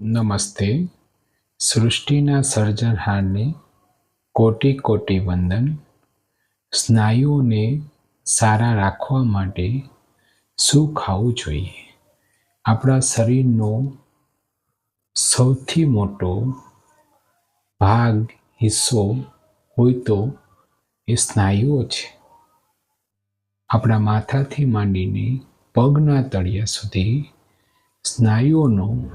નમસ્તે. સૃષ્ટિના સર્જનહારને કોટી કોટી વંદન. સ્નાયુઓને સારા રાખવા માટે શું ખાવું જોઈએ? આપણા શરીરનો સૌથી મોટો ભાગ, હિસ્સો હોય તો એ સ્નાયુઓ છે. આપણા માથાથી માંડીને પગના તળિયા સુધી સ્નાયુઓનો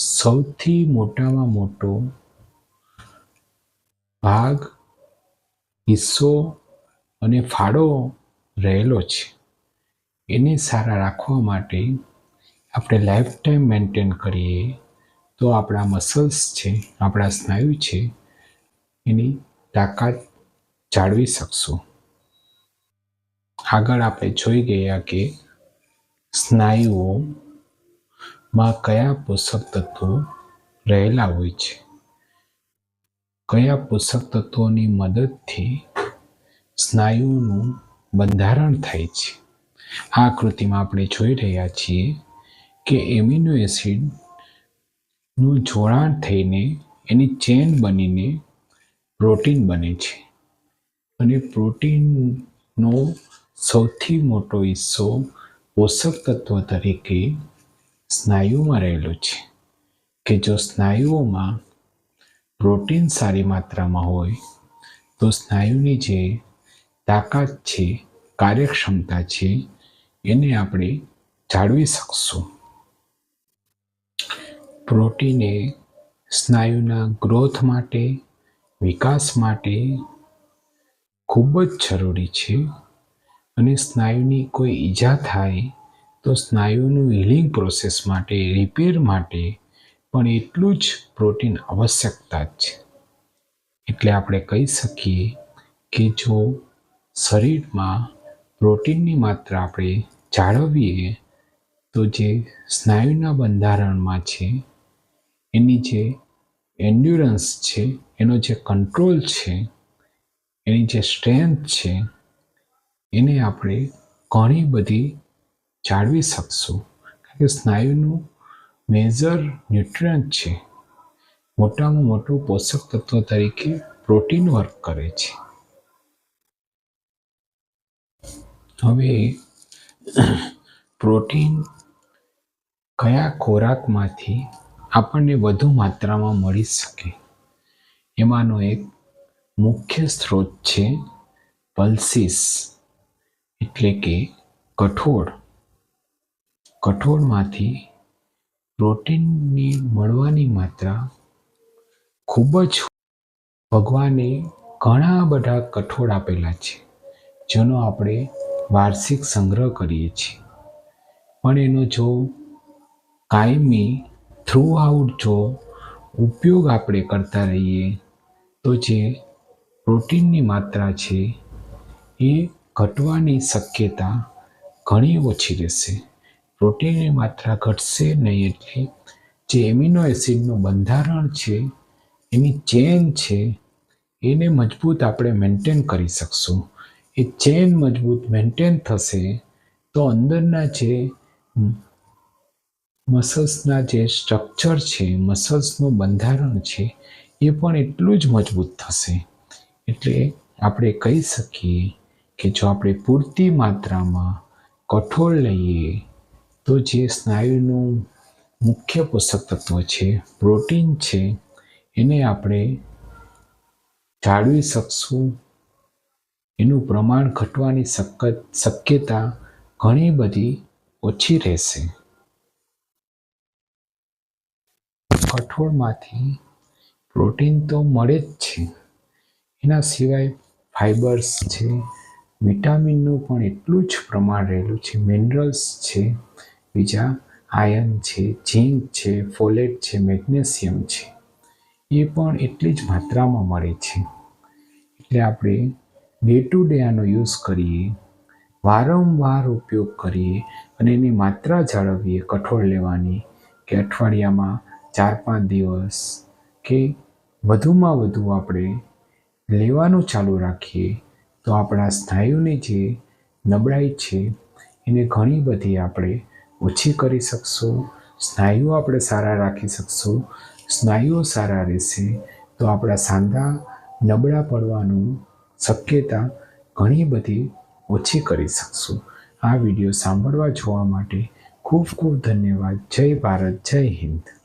સૌથી મોટામાં મોટો ભાગ, હિસ્સો અને ફાળો રહેલો છે. એને સારા રાખવા માટે આપણે લાઈફ ટાઈમ મેન્ટેન કરીએ તો આપણા મસલ્સ છે, આપણા સ્નાયુ છે, એની તાકાત જાળવી શકશું. આગળ આપણે જોઈ ગયા કે સ્નાયુઓમાં કયા પોષક તત્વો રહેલા હોય છે? કયા પોષક તત્વોની મદદથી સ્નાયુનું બંધારણ થાય છે? આ આકૃતિમાં આપણે જોઈ રહ્યા છીએ કે એમિનો એસિડનું જોડાણ થઈને એની ચેન બનીને પ્રોટીન બને છે. અને પ્રોટીનનો સૌથી મોટો હિસ્સો પોષક તત્વ તરીકે સ્નાયુમાં રહેલો છે. કે જો સ્નાયુઓમાં પ્રોટીન સારી માત્રામાં હોય, તો સ્નાયુની જે તાકાત છે, કાર્યક્ષમતા છે, એને આપણે જાળવી શકશું. પ્રોટીન સ્નાયુના ગ્રોથ માટે, વિકાસ માટે ખૂબ જ જરૂરી છે અને સ્નાયુની કોઈ ઈજા થાય તો સ્નાયુનું હિલિંગ પ્રોસેસ માટે રિપેર માટે પણ એટલું જ પ્રોટીન આવશ્યકતા જ છે. એટલે આપણે કહી શકીએ કે જો શરીરમાં પ્રોટીનની માત્રા આપણે જાળવીએ, તો જે સ્નાયુના બંધારણમાં છે, એની જે એન્ડ્યુરન્સ છે, એનો જે કંટ્રોલ છે, એની જે સ્ટ્રેન્થ છે, એને આપણે ઘણી બધી જાળવી શકશો. કારણ કે સ્નાયુનું મેજર ન્યુટ્રન્ટ છે. મોટામાં મોટું પોષક તત્વ તરીકે પ્રોટીન વર્ક કરે છે. હવે પ્રોટીન કયા ખોરાકમાંથી આપણને વધુ માત્રામાં મળી શકે? એમાંનો એક મુખ્ય સ્ત્રોત છે પલ્સીસ એટલે કે કઠોળ. કઠોળમાંથી પ્રોટીનની મળવાની માત્રા ખૂબ જ ભગવાને ઘણા બધા કઠોળ આપેલા છે, જેનો આપણે વાર્ષિક સંગ્રહ કરીએ છીએ. પણ એનો જો કાયમી થ્રુ આઉટ જો ઉપયોગ આપણે કરતા રહીએ, તો જે પ્રોટીનની માત્રા છે એ ઘટવાની શક્યતા ઘણી ઓછી રહેશે. પ્રોટીનની માત્રા ઘટશે નહીં એટલે જે એમિનો એસિડનું બંધારણ છે, એની ચેન છે, એને મજબૂત આપણે મેન્ટેન કરી શકશું. એ ચેન મજબૂત મેન્ટેન થશે તો અંદરના જે મસલ્સના જે સ્ટ્રક્ચર છે, મસલ્સનું બંધારણ છે, એ પણ એટલું જ મજબૂત થશે. એટલે આપણે કહી શકીએ કે જો આપણે પૂરતી માત્રામાં કઠોળ લઈએ તો જે સ્નાયુનું મુખ્ય પોષક તત્વ છે, પ્રોટીન છે, એને આપણે જાળવી શકશું. એનું પ્રમાણ ઘટવાની શક્યતા ઘણી બધી ઓછી રહેશે. કઠોળમાંથી પ્રોટીન તો મળે જ છે. એના સિવાય ફાઇબર્સ છે, વિટામિનનું પણ એટલું જ પ્રમાણ રહેલું છે, મિનરલ્સ છે. બીજા આયર્ન છે, ઝીંક છે, ફોલેટ છે, મેગ્નેશિયમ છે. એ પણ એટલી જ માત્રામાં મળે છે. એટલે આપણે ડે ટુ ડે આનો યુઝ કરીએ, વારંવાર ઉપયોગ કરીએ અને એની માત્રા જાળવીએ કઠોળ લેવાની કે અઠવાડિયામાં ચાર પાંચ દિવસ કે વધુમાં વધુ આપણે લેવાનું ચાલુ રાખીએ, તો આપણા સ્નાયુની જે નબળાઈ છે, એને ઘણી બધી આપણે ઓછી કરી શકશું, સ્નાયુઓ આપણે સારા રાખી શકશું, સ્નાયુઓ સારા રહેશે તો આપણા સાંધા નબળા પડવાનું શક્યતા ઘણી બધી ઓછી કરી શકશું. આ વીડિયો સાંભળવા જોવા માટે ખૂબ ખૂબ ધન્યવાદ. જય ભારત, જય હિન્દ.